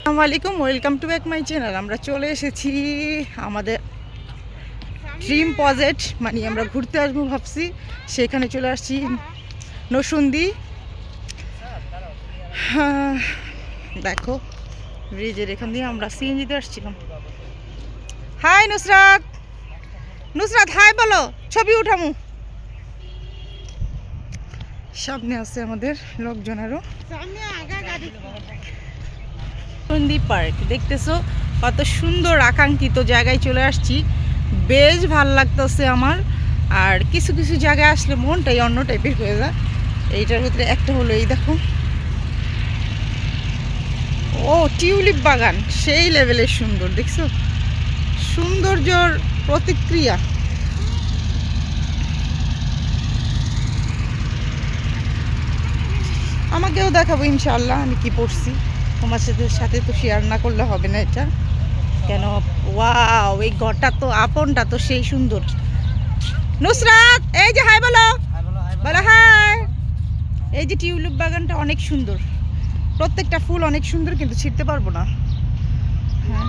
আসসালামু আলাইকুম welcome to back my channel. আমরা চলে এসেছি আমাদের ড্রিম প্রজেক্ট মানে আমরা ঘুরতে আসব ভাবছি। সেখানে চলে আসছি নসুন্দি। হ্যাঁ, দেখো ব্রিজের এখান দিয়ে আমরা সিএনজিতে আসছিলাম। হাই নুসরাত! নুসরাত হাই বলো ছবি উঠামু। সামনে আছে আমাদের লোকজন আরও সন্দীপ পার্ক। দেখতেছো? কত সুন্দর আকাঙ্ক্ষিত জায়গায় চলে আসছি। বেশ ভালো লাগতেছে আমার। আর কিছু কিছু জায়গায় আসলে মনটাই অন্য টাইপের হয়ে যায়। এইটার ভিতরে একটা হলো এই দেখো। ও, টিউলিপ বাগান। সেই লেভেলের সুন্দর, দেখছ? সৌন্দর্যর প্রতিক্রিয়া। আমাকেও দেখাবো ইনশাল্লাহ আমি কি পড়ছি। তোমার সাথে সাথে তো শেয়ার না করলে হবে না এটা। কেন? ওয়াও এই ঘরটা তো আপনটা তো সেই সুন্দর। নুসরাত, এই যে হাই বলো। বলো হাই এই যে টিউলিপ বাগানটা অনেক সুন্দর। প্রত্যেকটা ফুল অনেক সুন্দর, কিন্তু ছিঁড়তে পারব না। হ্যাঁ।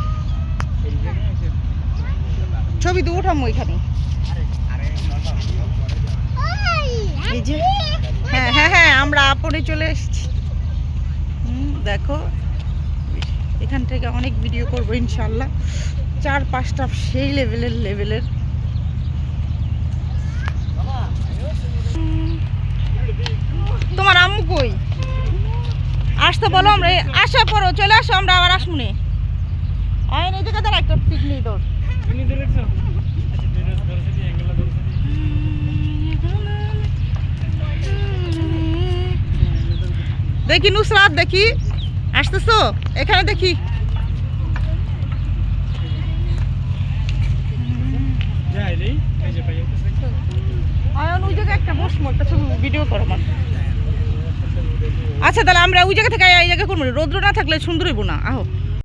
ছবি তো উঠামো এখানে। এই যে হ্যাঁ হ্যাঁ হ্যাঁ আমরা আপনে চলে এসেছি। দেখো, এখান থেকে অনেক ভিডিও করব ইনশাল্লাহ। চার পাঁচটা সেই লেভেলের লেভেলের তোমার আম্মু কই? আসতে বলো আমরা, এই- আসা পড়ো, চলে আসো আমরা আবার আসমুনে। আইন এই জায়গাতে একটা পিকনিক তোর দেখি নুসরাত দেখি। আসতেছো? এখানে দেখি। আচ্ছা তাহলে আমরা ওই জায়গা থেকে এই জায়গা করব রোদ্র না থাকলে সুন্দর হইব না। আহো।